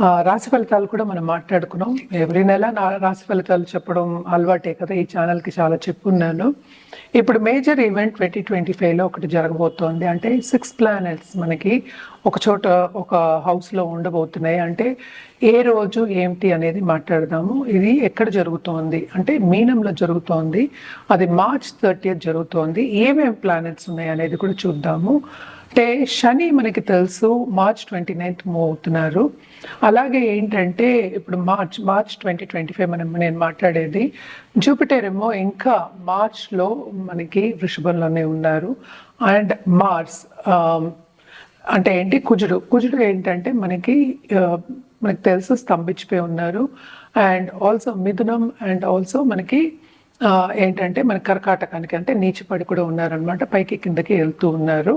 రాశి ఫలితాలు కూడా మనం మాట్లాడుకున్నాం. ఎవ్రీ నెల నా రాశి ఫలితాలు చెప్పడం అలవాటే కదా ఈ ఛానల్కి చాలా చెప్పున్నాను. ఇప్పుడు మేజర్ ఈవెంట్ ట్వంటీ ట్వంటీ ఫైవ్లో ఒకటి జరగబోతోంది. అంటే సిక్స్ ప్లానెట్స్ మనకి ఒక చోట ఒక హౌస్లో ఉండబోతున్నాయి. అంటే ఏ రోజు ఏమిటి అనేది మాట్లాడదాము. ఇది ఎక్కడ జరుగుతోంది? అంటే మీనంలో జరుగుతోంది. అది మార్చ్ థర్టీ జరుగుతోంది. ఏమేమి ప్లానెట్స్ ఉన్నాయి అనేది కూడా చూద్దాము. అంటే శని మనకి తెలుసు మార్చ్ ట్వంటీ నైన్త్ మూవ్ అవుతున్నారు. అలాగే ఏంటంటే ఇప్పుడు March March twenty twenty five మనం నేను మాట్లాడేది జూపిటర్ ఏమో ఇంకా మార్చ్లో మనకి వృషభంలోనే ఉన్నారు. అండ్ మార్స్ అంటే ఏంటి కుజుడు. కుజుడు ఏంటంటే మనకి మనకు తెలుసు స్తంభించిపోయి ఉన్నారు. అండ్ ఆల్సో మిథునం అండ్ ఆల్సో మనకి ఏంటంటే మన కర్కాటకానికి అంటే నీచిపడి కూడా ఉన్నారనమాట పైకి కిందకి వెళ్తూ ఉన్నారు.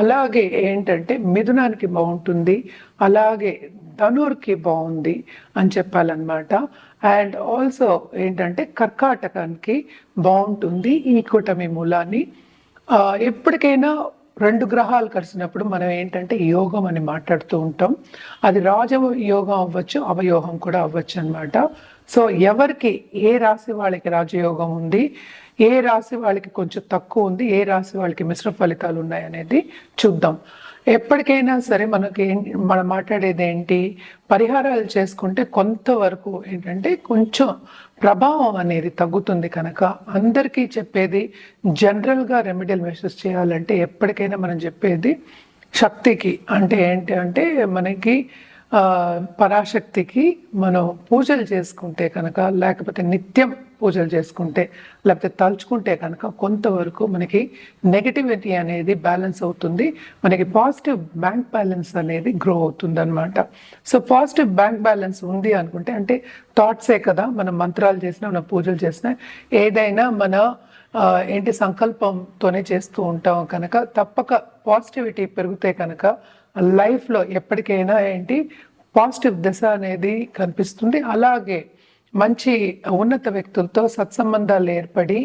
అలాగే ఏంటంటే మిథునానికి బాగుంటుంది అలాగే ధనుర్కి బాగుంది అని చెప్పాలన్నమాట. అండ్ ఆల్సో ఏంటంటే కర్కాటకానికి బాగుంటుంది ఈ కూటమి మూలాన్ని. ఎప్పటికైనా రెండు గ్రహాలు కలిసినప్పుడు మనం ఏంటంటే యోగం అని మాట్లాడుతూ ఉంటాం. అది రాజ యోగం అవ్వచ్చు అవయోగం కూడా అవ్వచ్చు అనమాట సో ఎవరికి ఏ రాశి వాళ్ళకి రాజయోగం ఉంది ఏ రాశి వాళ్ళకి కొంచెం తక్కువ ఉంది ఏ రాశి వాళ్ళకి మిశ్ర ఫలితాలు ఉన్నాయి అనేది చూద్దాం. ఎప్పటికైనా సరే మనకి ఏం- మనం మాట్లాడేది ఏంటి పరిహారాలు చేసుకుంటే కొంతవరకు ఏంటంటే కొంచెం ప్రభావం అనేది తగ్గుతుంది కనుక అందరికీ చెప్పేది జనరల్గా రెమెడియల్ మెషర్స్ చేయాలంటే ఎప్పటికైనా మనం చెప్పేది శక్తికి అంటే ఏంటి అంటే మనకి పరాశక్తికి మనం పూజలు చేసుకుంటే కనుక లేకపోతే నిత్యం పూజలు చేసుకుంటే లేకపోతే తలుచుకుంటే కనుక కొంతవరకు మనకి నెగటివిటీ అనేది బ్యాలెన్స్ అవుతుంది. మనకి పాజిటివ్ బ్యాంక్ బ్యాలెన్స్ అనేది గ్రో అవుతుంది అనమాట సో పాజిటివ్ బ్యాంక్ బ్యాలెన్స్ ఉంది అనుకుంటే అంటే థాట్సే కదా మనం మంత్రాలు చేసినా మనం పూజలు చేసినా ఏదైనా మన ఏంటి సంకల్పంతోనే చేస్తూ ఉంటాం కనుక తప్పక పాజిటివిటీ పెరిగితే కనుక లైఫ్లో ఎప్పటికైనా ఏంటి పాజిటివ్ దశ అనేది కనిపిస్తుంది. అలాగే మంచి ఉన్నత వ్యక్తులతో సత్సంబంధాలు ఏర్పడి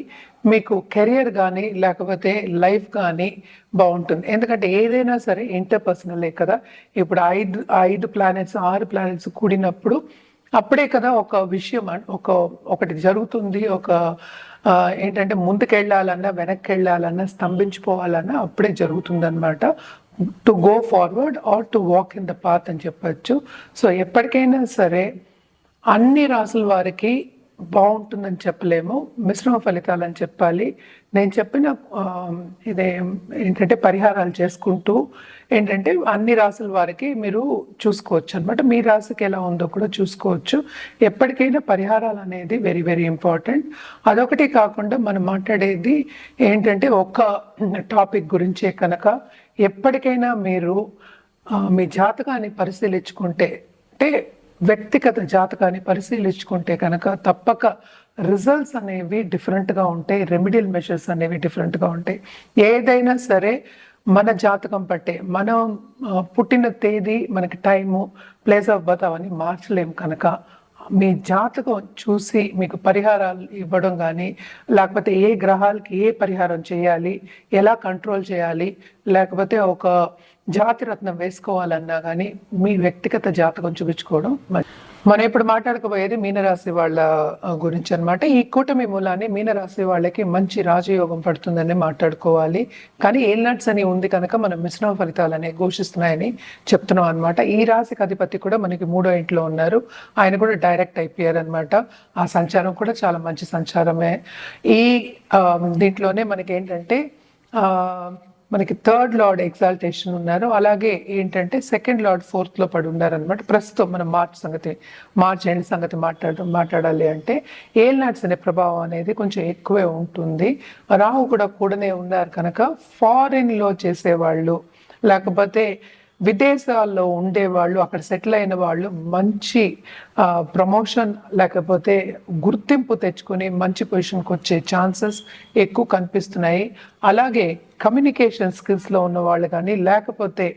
మీకు కెరియర్ కానీ లేకపోతే లైఫ్ కానీ బాగుంటుంది. ఎందుకంటే ఏదైనా సరే ఇంటర్పర్సనలే కదా. ఇప్పుడు ఐదు ఐదు ప్లానెట్స్ ఆరు ప్లానెట్స్ కూడినప్పుడు అప్పుడే కదా ఒక విషయం ఒక ఒకటి జరుగుతుంది ఒక ఏంటంటే ముందుకెళ్ళాలన్నా వెనక్కి వెళ్ళాలన్నా స్తంభించిపోవాలన్నా అప్పుడే జరుగుతుందన్నమాట. To go forward or to walk in the path అని చెప్పచ్చు. సో ఎప్పటికైనా సరే అన్ని రాసుల వారికి బాగుంటుందని చెప్పలేము. మిశ్రమ ఫలితాలని చెప్పాలి. నేను చెప్పిన ఇదే ఏంటంటే పరిహారాలు చేసుకుంటూ ఏంటంటే అన్ని రాసుల వారికి మీరు చూసుకోవచ్చు అనమాట మీ రాశికి ఎలా ఉందో కూడా చూసుకోవచ్చు. ఎప్పటికైనా పరిహారాలు అనేది వెరీ వెరీ ఇంపార్టెంట్ అదొకటి కాకుండా మనం మాట్లాడేది ఏంటంటే ఒక టాపిక్ గురించే కనుక ఎప్పటికైనా మీరు మీ జాతకాన్ని పరిశీలించుకుంటే అంటే వ్యక్తిగత జాతకాన్ని పరిశీలించుకుంటే కనుక తప్పక రిజల్ట్స్ అనేవి డిఫరెంట్గా ఉంటాయి. రెమిడియల్ మెషర్స్ అనేవి డిఫరెంట్గా ఉంటాయి. ఏదైనా సరే మన జాతకం పట్టే మనం పుట్టిన తేదీ మనకి టైము ప్లేస్ ఆఫ్ బర్త్ అవన్నీ మార్చలేం కనుక మీ జాతకం చూసి మీకు పరిహారాలు ఇవ్వడం కానీ లేకపోతే ఏ గ్రహాలకి ఏ పరిహారం చేయాలి ఎలా కంట్రోల్ చేయాలి లేకపోతే ఒక జాతిరత్నం వేసుకోవాలన్నా కానీ మీ వ్యక్తిగత జాతకం చూపించుకోవడం మంచిది. మనం ఇప్పుడు మాట్లాడకపోయేది మీనరాశి వాళ్ళ గురించి అన్నమాట. ఈ కూటమి మూలాన్ని మీనరాశి వాళ్ళకి మంచి రాజయోగం పడుతుందని మాట్లాడుకోవాలి. కానీ ఏల్నట్స్ అని ఉంది కనుక మనం మిశ్రమ ఫలితాలని ఘోషిస్తున్నాయని చెప్తున్నాం అనమాట ఈ రాశికి అధిపతి కూడా మనకి మూడో ఇంట్లో ఉన్నారు. ఆయన కూడా డైరెక్ట్ అయిపోయారు అనమాట ఆ సంచారం కూడా చాలా మంచి సంచారమే. ఈ దీంట్లోనే మనకి ఏంటంటే మనకి థర్డ్ లార్డ్ ఎగ్జాల్టేషన్ ఉన్నారు. అలాగే ఏంటంటే సెకండ్ లార్డ్ ఫోర్త్లో పడి ఉన్నారు అనమాట ప్రస్తుతం మనం మార్చ్ సంగతి మార్చ్ ఎండ్ సంగతి మాట్లాడ మాట్లాడాలి అంటే ఏల్నాట్స్ అనే ప్రభావం అనేది కొంచెం ఎక్కువే ఉంటుంది. రాహు కూడా కూడానే ఉన్నారు కనుక ఫారిన్లో చేసేవాళ్ళు. లేకపోతే విదేశాల్లో ఉండేవాళ్ళు అక్కడ సెటిల్ అయిన వాళ్ళు మంచి ప్రమోషన్ లేకపోతే గుర్తింపు తెచ్చుకొని మంచి పొజిషన్కి వచ్చే ఛాన్సెస్ ఎక్కువ కనిపిస్తున్నాయి. అలాగే కమ్యూనికేషన్ స్కిల్స్లో ఉన్న వాళ్ళు కానీ లేకపోతే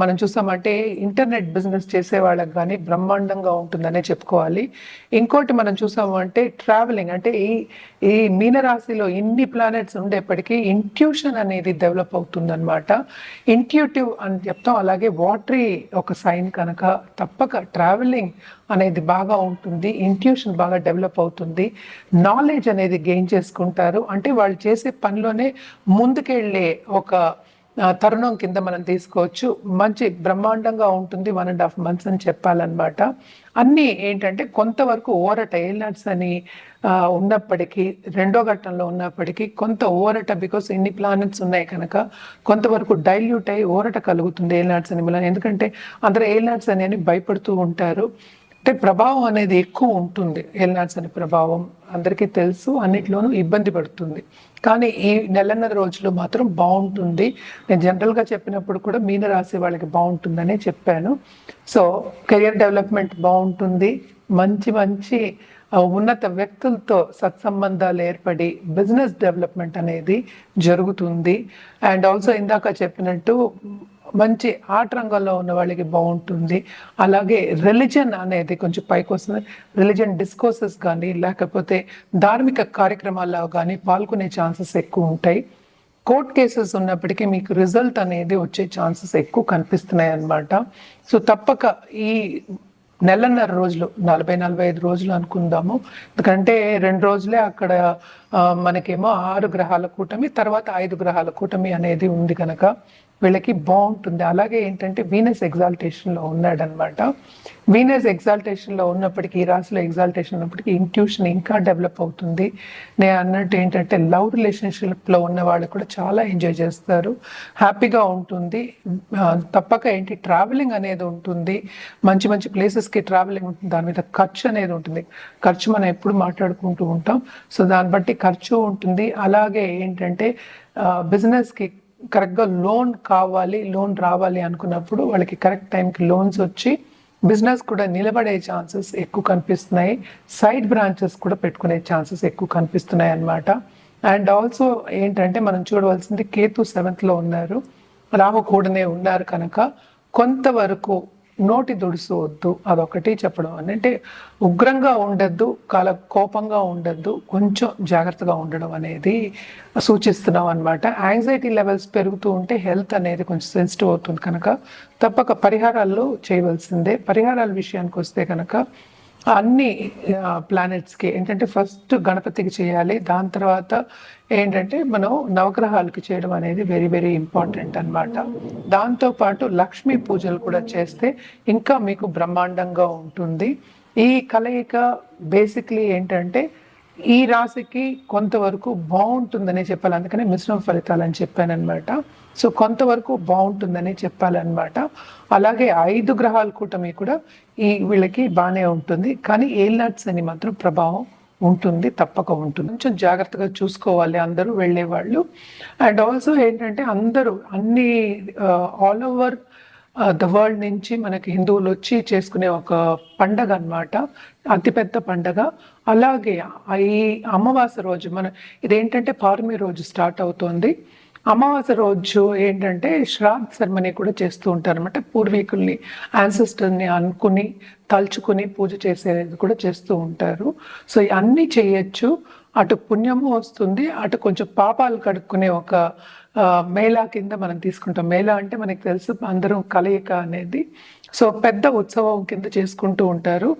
మనం చూసామంటే ఇంటర్నెట్ బిజినెస్ చేసే వాళ్ళకి కానీ బ్రహ్మాండంగా ఉంటుందనే చెప్పుకోవాలి. ఇంకోటి మనం చూసాము అంటే ట్రావెలింగ్ అంటే ఈ ఈ మీనరాశిలో ఇన్ని ప్లానెట్స్ ఉండేప్పటికీ ఇంట్యూషన్ అనేది డెవలప్ అవుతుందన్నమాట. ఇంట్యూటివ్ అని చెప్తాం అలాగే వాటరీ ఒక సైన్ కనుక తప్పక ట్రావెలింగ్ అనేది బాగా ఉంటుంది ఇంట్యూషన్ బాగా డెవలప్ అవుతుంది నాలెడ్జ్ అనేది గెయిన్ చేసుకుంటారు. అంటే వాళ్ళు చేసే పనిలోనే ముందుకెళ్ళే ఒక తరుణం కింద మనం తీసుకోవచ్చు. మంచి బ్రహ్మాండంగా ఉంటుంది వన్ అండ్ హాఫ్ మంత్స్ అని చెప్పాలన్నమాట. అన్నీ ఏంటంటే కొంతవరకు ఓరట ఏల్నాట్స్ అని ఉన్నప్పటికీ రెండో ఘట్టంలో ఉన్నప్పటికీ కొంత ఓరట బికాస్ ఇన్ని ప్లానెట్స్ ఉన్నాయి కనుక కొంతవరకు డైల్యూట్ అయ్యి ఓరట కలుగుతుంది ఏల్నాట్స్ అని. ఎందుకంటే అందరూ ఏల్నాట్స్ అని అని భయపడుతూ ఉంటారు. అంటే ప్రభావం అనేది ఎక్కువ ఉంటుంది. ఎల్నాట్స్ అనే ప్రభావం అందరికీ తెలుసు అన్నిట్లోనూ ఇబ్బంది పడుతుంది. కానీ ఈ నెలన్నర రోజులు మాత్రం బాగుంటుంది. నేను జనరల్గా చెప్పినప్పుడు కూడా మీన రాశి వాళ్ళకి బాగుంటుందనే చెప్పాను. సో కెరియర్ డెవలప్మెంట్ బాగుంటుంది. మంచి మంచి ఉన్నత వ్యక్తులతో సత్సంబంధాలు ఏర్పడి బిజినెస్ డెవలప్మెంట్ అనేది జరుగుతుంది. అండ్ ఆల్సో ఇందాక చెప్పినట్టు మంచి ఆట రంగంలో ఉన్న వాళ్ళకి బాగుంటుంది. అలాగే రిలిజన్ అనేది కొంచెం పైకి వస్తుంది. రిలిజన్ డిస్కోర్సెస్ కానీ లేకపోతే ధార్మిక కార్యక్రమాల్లో కానీ పాల్గొనే ఛాన్సెస్ ఎక్కువ ఉంటాయి. కోర్ట్ కేసెస్ ఉన్నప్పటికీ మీకు రిజల్ట్ అనేది వచ్చే ఛాన్సెస్ ఎక్కువ కనిపిస్తున్నాయి అన్నమాట. సో తప్పక ఈ నెలన్నర రోజులు నలభై నలభై ఐదు రోజులు అనుకుందాము. ఎందుకంటే రెండు రోజులే అక్కడ మనకేమో ఆరు గ్రహాల కూటమి తర్వాత ఐదు గ్రహాల కూటమి అనేది ఉంది కనుక వీళ్ళకి బాగుంటుంది. అలాగే ఏంటంటే వీనస్ ఎగ్జాల్టేషన్లో ఉన్నాడనమాట. వీనస్ ఎగ్జాల్టేషన్లో ఉన్నప్పటికీ ఈ రాశిలో ఎగ్జాల్టేషన్ ఉన్నప్పటికీ ఇంట్యూషన్ ఇంకా డెవలప్ అవుతుంది. నేను అన్నట్టు ఏంటంటే లవ్ రిలేషన్షిప్లో ఉన్న వాళ్ళు కూడా చాలా ఎంజాయ్ చేస్తారు. హ్యాపీగా ఉంటుంది. తప్పక ఏంటి ట్రావెలింగ్ అనేది ఉంటుంది. మంచి మంచి ప్లేసెస్కి ట్రావెలింగ్ ఉంటుంది. దాని మీద ఖర్చు అనేది ఉంటుంది. ఖర్చు మనం ఎప్పుడు మాట్లాడుకుంటూ ఉంటాం. సో దాన్ని బట్టి ఖర్చు ఉంటుంది. అలాగే ఏంటంటే బిజినెస్కి కరెక్ట్గా లోన్ కావాలి లోన్ రావాలి అనుకున్నప్పుడు వాళ్ళకి కరెక్ట్ టైంకి లోన్స్ వచ్చి బిజినెస్ కూడా నిలబడే ఛాన్సెస్ ఎక్కువ కనిపిస్తున్నాయి. సైడ్ బ్రాంచెస్ కూడా పెట్టుకునే ఛాన్సెస్ ఎక్కువ కనిపిస్తున్నాయి అన్నమాట. అండ్ ఆల్సో ఏంటంటే మనం చూడవలసింది కేతు సెవెంత్లో ఉన్నారు. రాహు కూడనే ఉన్నారు కనుక కొంతవరకు నోటి దుడుచువద్దు అదొకటి చెప్పడం. అని అంటే ఉగ్రంగా ఉండద్దు కాల కోపంగా ఉండద్దు కొంచెం జాగ్రత్తగా ఉండడం అనేది సూచిస్తున్నాం అనమాట యాంగ్జైటీ లెవెల్స్ పెరుగుతూ ఉంటే హెల్త్ అనేది కొంచెం సెన్సిటివ్ అవుతుంది కనుక. తప్పక పరిహారాల్లో చేయవలసిందే. పరిహారాల విషయానికి వస్తే కనుక అన్ని ప్లానెట్స్కి ఏంటంటే ఫస్ట్ గణపతికి చేయాలి దాని తర్వాత ఏంటంటే మనం నవగ్రహాలకి చేయడం అనేది వెరీ వెరీ ఇంపార్టెంట్ అనమాట దాంతోపాటు లక్ష్మీ పూజలు కూడా చేస్తే ఇంకా మీకు బ్రహ్మాండంగా ఉంటుంది. ఈ కలయిక బేసిక్లీ ఏంటంటే ఈ రాశికి కొంతవరకు బాగుంటుందనే చెప్పాలి. అందుకనే మిశ్రమ ఫలితాలు అని చెప్పానమాట సో కొంతవరకు బాగుంటుందని చెప్పాలన్నమాట. అలాగే ఐదు గ్రహాల కూటమి కూడా ఈ వీళ్ళకి బాగానే ఉంటుంది. కానీ ఏల్నాట్స్ అని మాత్రం ప్రభావం ఉంటుంది తప్పక ఉంటుంది. కొంచెం జాగ్రత్తగా చూసుకోవాలి అందరూ వెళ్ళే వాళ్ళు అండ్ ఆల్సో ఏంటంటే అందరూ అన్ని ఆల్ ఓవర్ ద వరల్డ్ నుంచి మనకి హిందువులు వచ్చి చేసుకునే ఒక పండగ అన్నమాట. అతిపెద్ద పండగ. అలాగే ఈ అమావాస్య రోజు మన ఇదేంటంటే పౌర్ణమి రోజు స్టార్ట్ అవుతోంది. అమావాస్య రోజు ఏంటంటే శ్రాద్ సెరమనీ కూడా చేస్తూ ఉంటారు అనమాట పూర్వీకుల్ని యాన్సిస్టర్ని అనుకుని తలుచుకుని పూజ చేసేది కూడా చేస్తూ ఉంటారు. సో అన్నీ చేయొచ్చు. అటు పుణ్యము వస్తుంది అటు కొంచెం పాపాలు కడుక్కునే ఒక మేళా కింద మనం తీసుకుంటాం. మేళా అంటే మనకి తెలుసు అందరం కలయిక అనేది. సో పెద్ద ఉత్సవం కింద చేసుకుంటూ ఉంటారు.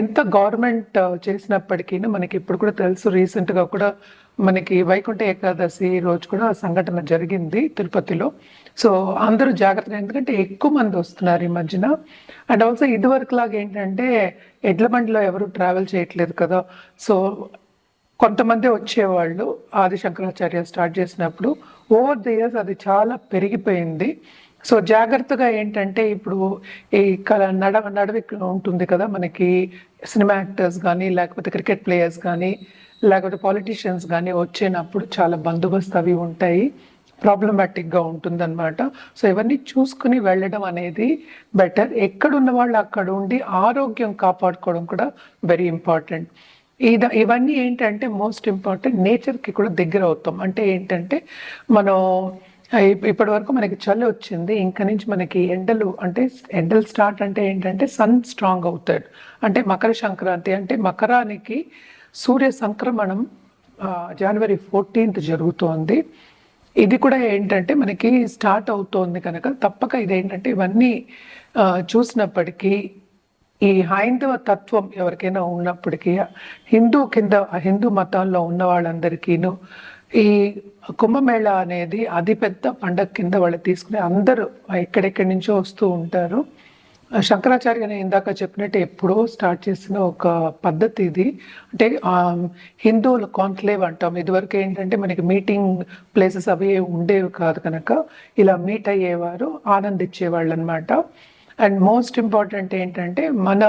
ఎంత గవర్నమెంట్ చేసినప్పటికీ మనకి ఇప్పుడు కూడా తెలుసు. రీసెంట్గా కూడా మనకి వైకుంఠ ఏకాదశి రోజు కూడా సంఘటన జరిగింది తిరుపతిలో. సో అందరూ జాగ్రత్తగా ఎందుకంటే ఎక్కువ మంది వస్తున్నారు ఈ మధ్యన. అండ్ ఆల్సో ఇదివరకు లాగా ఏంటంటే ఎడ్ల బండిలో ఎవరు ట్రావెల్ చేయట్లేదు కదా. సో కొంతమంది వచ్చేవాళ్ళు ఆది శంకరాచార్య స్టార్ట్ చేసినప్పుడు ఓవర్ ది ఇయర్స్ అది చాలా పెరిగిపోయింది. సో జాగ్రత్తగా ఏంటంటే ఇప్పుడు ఈ కల నడవ నడవి ఉంటుంది కదా మనకి సినిమా యాక్టర్స్ కానీ లేకపోతే క్రికెట్ ప్లేయర్స్ కానీ లేకపోతే పాలిటీషియన్స్ కానీ వచ్చినప్పుడు చాలా బందోబస్తు అవి ఉంటాయి. ప్రాబ్లమాటిక్గా ఉంటుందన్నమాట. సో ఇవన్నీ చూసుకుని వెళ్ళడం అనేది బెటర్ ఎక్కడున్న వాళ్ళు అక్కడ ఉండి ఆరోగ్యం కాపాడుకోవడం కూడా వెరీ ఇంపార్టెంట్ ఇది ఇవన్నీ ఏంటంటే మోస్ట్ ఇంపార్టెంట్ నేచర్కి కూడా దగ్గర అవుతాం. అంటే ఏంటంటే మనం ఇప్- ఇప్పటి వరకు మనకి చలి వచ్చింది ఇంకా నుంచి మనకి ఎండలు అంటే ఎండలు స్టార్ట్ అంటే ఏంటంటే సన్ స్ట్రాంగ్ అవుతాడు. అంటే మకర సంక్రాంతి అంటే మకరానికి సూర్య సంక్రమణం జనవరి ఫోర్టీన్త్ జరుగుతోంది. ఇది కూడా ఏంటంటే మనకి స్టార్ట్ అవుతోంది కనుక తప్పక ఇదేంటంటే ఇవన్నీ చూసినప్పటికీ ఈ హైందవ తత్వం ఎవరికైనా ఉన్నప్పటికీ హిందూ కింద హిందూ మతంలో ఉన్న వాళ్ళందరికీను ఈ కుంభమేళ అనేది అతి పెద్ద పండగ కింద వాళ్ళు తీసుకుని అందరూ ఎక్కడెక్కడి నుంచో వస్తూ ఉంటారు. శంకరాచార్య నేను ఇందాక చెప్పినట్టు ఎప్పుడో స్టార్ట్ చేసిన ఒక పద్ధతి ఇది. అంటే హిందువులు కాన్క్లేవ్ అంటాం. ఇదివరకు ఏంటంటే మనకి మీటింగ్ ప్లేసెస్ అవి ఉండేవి కాదు కనుక ఇలా మీట్ అయ్యేవారు ఆనందించేవాళ్ళు అనమాట అండ్ మోస్ట్ ఇంపార్టెంట్ ఏంటంటే మన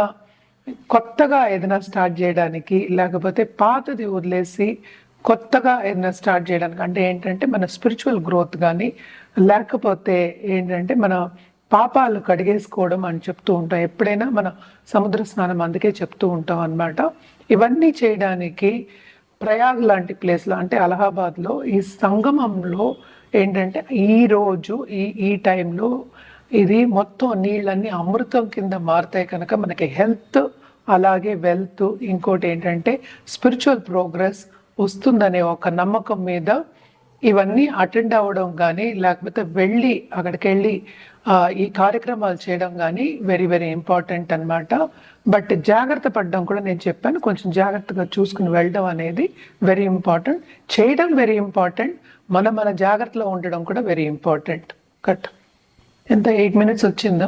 కొత్తగా ఏదైనా స్టార్ట్ చేయడానికి లేకపోతే పాతది వదిలేసి కొత్తగా ఏదైనా స్టార్ట్ చేయడానికి అంటే ఏంటంటే మన స్పిరిచువల్ గ్రోత్ కానీ లేకపోతే ఏంటంటే మన పాపాలు కడిగేసుకోవడం అని చెప్తూ ఉంటాం. ఎప్పుడైనా మన సముద్ర స్నానం అందుకే చెప్తూ ఉంటాం అన్నమాట. ఇవన్నీ చేయడానికి ప్రయాగ్ లాంటి ప్లేస్లో అంటే అలహాబాద్లో ఈ సంగమంలో ఏంటంటే ఈరోజు ఈ ఈ టైంలో ఇది మొత్తం నీళ్ళన్నీ అమృతం కింద మారుతాయి కనుక మనకి హెల్త్ అలాగే వెల్త్ ఇంకోటి ఏంటంటే స్పిరిచువల్ ప్రోగ్రెస్ వస్తుందనే ఒక నమ్మకం మీద ఇవన్నీ అటెండ్ అవ్వడం కానీ లేకపోతే వెళ్ళి అక్కడికి వెళ్ళి ఈ కార్యక్రమాలు చేయడం కానీ వెరీ వెరీ ఇంపార్టెంట్ అన్నమాట. బట్ జాగ్రత్త పడడం కూడా నేను చెప్పాను. కొంచెం జాగ్రత్తగా చూసుకుని వెళ్ళడం అనేది వెరీ ఇంపార్టెంట్. చేయడం వెరీ ఇంపార్టెంట్. మన మన జాగ్రత్తలో ఉండడం కూడా వెరీ ఇంపార్టెంట్. కట్. ఎంత? ఎయిట్ మినిట్స్ వచ్చిందా?